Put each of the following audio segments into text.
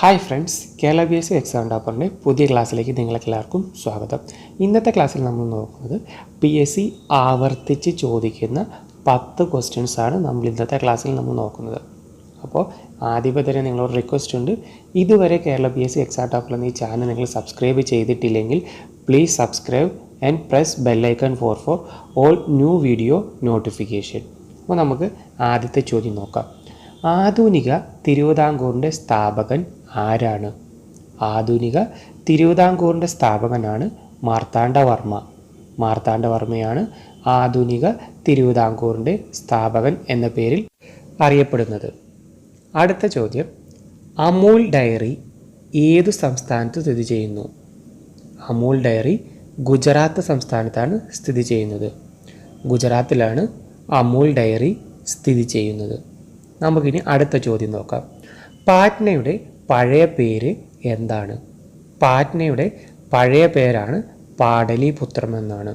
Hi friends Kerala B S C exam ഡാപ്പറിന്റെ പുതിയ ക്ലാസ്സിലേക്ക് നിങ്ങൾക്കെല്ലാവർക്കും സ്വാഗതം. ഇന്നത്തെ ക്ലാസ്സിൽ നമ്മൾ നോക്കുന്നത് പി എസ് സി ആവർത്തിച്ച് ചോദിക്കുന്ന പത്ത് ക്വസ്റ്റ്യൻസ് ആണ് നമ്മൾ ഇന്നത്തെ ക്ലാസ്സിൽ നമ്മൾ നോക്കുന്നത്. അപ്പോൾ ആദ്യമേ തന്നെ നിങ്ങളോട് റിക്വസ്റ്റ് ഉണ്ട്. ഇതുവരെ Kerala B S C exam topper എന്ന ഈ ചാനൽ നിങ്ങൾ സബ്സ്ക്രൈബ് ചെയ്തിട്ടില്ലെങ്കിൽ please subscribe and press bell icon for for all new video notification അപ്പോൾ നമുക്ക് ആദ്യത്തെ ചോദ്യം നോക്കാം. ആധുനിക തിരുവിതാംകൂറിന്റെ സ്ഥാപകൻ ആരാണ്? ആധുനിക തിരുവിതാംകൂറിന്റെ സ്ഥാപകനാണ് മാർത്താണ്ഡവർമ്മ. മാർത്താണ്ഡവർമ്മയാണ് ആധുനിക തിരുവിതാംകൂറിന്റെ സ്ഥാപകൻ എന്ന പേരിൽ അറിയപ്പെടുന്നത്. അടുത്ത ചോദ്യം. അമൂൽ ഡയറി ഏതു സംസ്ഥാനത്ത് സ്ഥിതി ചെയ്യുന്നു? അമൂൽ ഡയറി ഗുജറാത്ത് സംസ്ഥാനത്താണ് സ്ഥിതി ചെയ്യുന്നത്. ഗുജറാത്തിലാണ് അമൂൽ ഡയറി സ്ഥിതി ചെയ്യുന്നത്. നമുക്കിനി അടുത്ത ചോദ്യം നോക്കാം. പാറ്റ്നയുടെ പഴയ പേര് എന്താണ്? പാറ്റ്നയുടെ പഴയ പേരാണ് പാടലിപുത്രം എന്നാണ്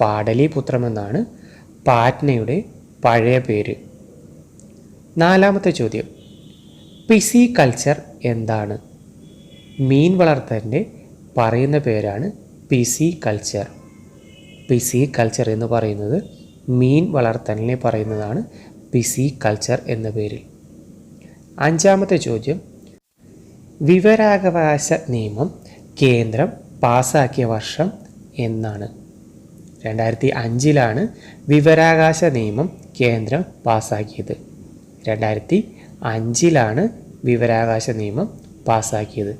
പാടലിപുത്രം എന്നാണ് പാറ്റ്നയുടെ പഴയ പേര്. നാലാമത്തെ ചോദ്യം. പിസി കൾച്ചർ എന്താണ്? മീൻ വളർത്തലിന്റെ പറയുന്ന പേരാണ് പിസി കൾച്ചർ. പിസി കൾച്ചർ എന്ന് പറയുന്നത് മീൻ വളർത്തലിനെ പറയുന്നതാണ് പിസി കൾച്ചർ എന്ന പേരിൽ. അഞ്ചാമത്തെ ചോദ്യം. വിവരാവകാശ നിയമം കേന്ദ്രം പാസാക്കിയ വർഷം എന്നാണ്. രണ്ടായിരത്തി അഞ്ചിലാണ് വിവരാവകാശ നിയമം കേന്ദ്രം പാസാക്കിയത്. രണ്ടായിരത്തി അഞ്ചിലാണ് വിവരാവകാശ നിയമം പാസാക്കിയത്.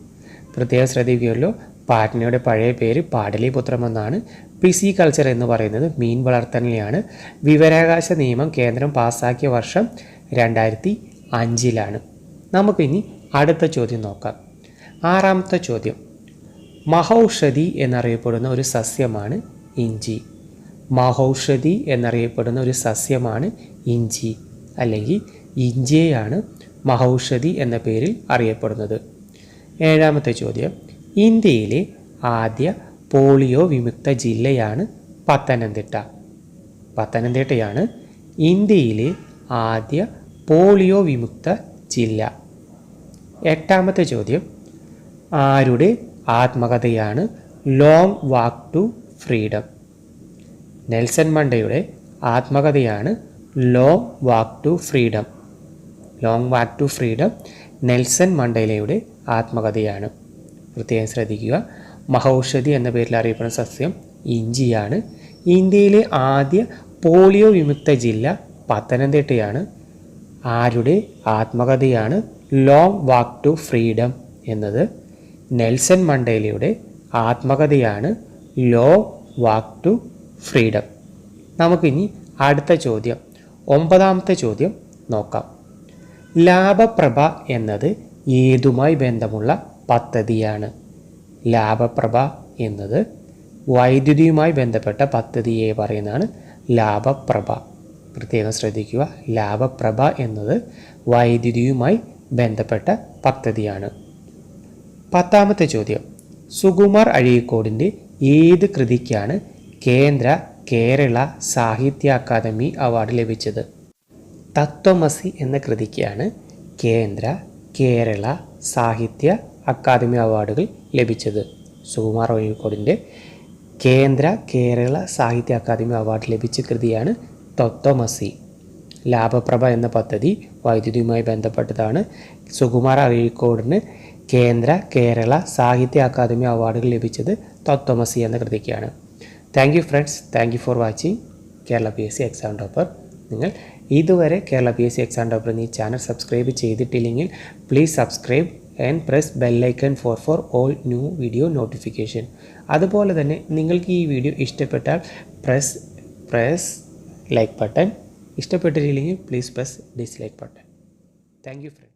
പ്രത്യേകം ശ്രദ്ധിക്കുകയല്ലോ പാറ്റ്നയുടെ പഴയ പേര് പാടലിപുത്രം എന്നാണ് പിസി കൾച്ചർ എന്ന് പറയുന്നത് മീൻ വളർത്തലിനെയാണ്. വിവരാകാശ നിയമം കേന്ദ്രം പാസ്സാക്കിയ വർഷം രണ്ടായിരത്തി അഞ്ചിലാണ് നമുക്കിനി അടുത്ത ചോദ്യം നോക്കാം. ആറാമത്തെ ചോദ്യം. മഹൌഷധി എന്നറിയപ്പെടുന്ന ഒരു സസ്യമാണ് ഇഞ്ചി. മഹൌഷധി എന്നറിയപ്പെടുന്ന ഒരു സസ്യമാണ് ഇഞ്ചി. അല്ലെങ്കിൽ ഇഞ്ചിയെയാണ് മഹൌഷധി എന്ന പേരിൽ അറിയപ്പെടുന്നത്. ഏഴാമത്തെ ചോദ്യം. ഇന്ത്യയിലെ ആദ്യ പോളിയോ വിമുക്ത ജില്ലയാണ് പത്തനംതിട്ട. പത്തനംതിട്ടയാണ് ഇന്ത്യയിലെ ആദ്യ പോളിയോ വിമുക്ത ജില്ല. എട്ടാമത്തെ ചോദ്യം. ആരുടെ ആത്മകഥയാണ് long walk to freedom Nelson മണ്ടയുടെ ആത്മകഥയാണ് long walk to freedom long walk to freedom Nelson മണ്ടേലയുടെ ആത്മകഥയാണ്. പ്രത്യേകം ശ്രദ്ധിക്കുക. മഹൌഷധി എന്ന പേരിൽ അറിയപ്പെടുന്ന സസ്യം ഇഞ്ചിയാണ്. ഇന്ത്യയിലെ ആദ്യ പോളിയോ വിമുക്ത ജില്ല പത്തനംതിട്ടയാണ്. ആരുടെ ആത്മകഥയാണ് ലോങ് വാക്ക് ടു ഫ്രീഡം എന്നത്? നെൽസൺ മണ്ടേലയുടെ ആത്മകഥയാണ് ലോ വാക്ക് ടു ഫ്രീഡം നമുക്കിനി അടുത്ത ചോദ്യം ഒമ്പതാമത്തെ ചോദ്യം നോക്കാം. ലാഭപ്രഭ എന്നത് ഏതുമായി ബന്ധമുള്ള പദ്ധതിയാണ്. ലാഭപ്രഭ എന്നത് വൈദ്യുതിയുമായി ബന്ധപ്പെട്ട പദ്ധതിയെ പറയുന്നതാണ് ലാഭപ്രഭ. പ്രത്യേകം ശ്രദ്ധിക്കുക ലാഭപ്രഭ എന്നത് വൈദ്യുതിയുമായി ബന്ധപ്പെട്ട പദ്ധതിയാണ്. പത്താമത്തെ ചോദ്യം. സുകുമാർ അഴീക്കോടിന്റെ ഏത് കൃതിക്കാണ് കേന്ദ്ര കേരള സാഹിത്യ അക്കാദമി അവാർഡ് ലഭിച്ചത്? തത്വമസി എന്ന കൃതിക്കാണ് കേന്ദ്ര കേരള സാഹിത്യ അക്കാദമി അവാർഡുകൾ ലഭിച്ചത്. സുകുമാർ വഴിക്കോടിന്റെ കേന്ദ്ര കേരള സാഹിത്യ അക്കാദമി അവാർഡ് ലഭിച്ച കൃതിയാണ് തൊത്തോമസി ലാഭപ്രഭ എന്ന പദ്ധതി വൈദ്യുതിയുമായി ബന്ധപ്പെട്ടതാണ്. സുകുമാർ അഴീക്കോടിന് കേന്ദ്ര കേരള സാഹിത്യ അക്കാദമി അവാർഡുകൾ ലഭിച്ചത് തൊത്തോമസി എന്ന കൃതിക്കാണ്. Thank you friends. Thank you for watching Kerala P S C exam topper. നിങ്ങൾ ഇതുവരെ Kerala P S C exam topper എന്നീ ചാനൽ സബ്സ്ക്രൈബ് ചെയ്തിട്ടില്ലെങ്കിൽ please subscribe and press bell icon for for all new video notification അതുപോലെ തന്നെ നിങ്ങൾക്ക് ഈ video ഇഷ്ടപ്പെട്ടാൽ press press like button ഇഷ്ടപ്പെട്ടിട്ടില്ലെങ്കിൽ please press dislike button thank you friends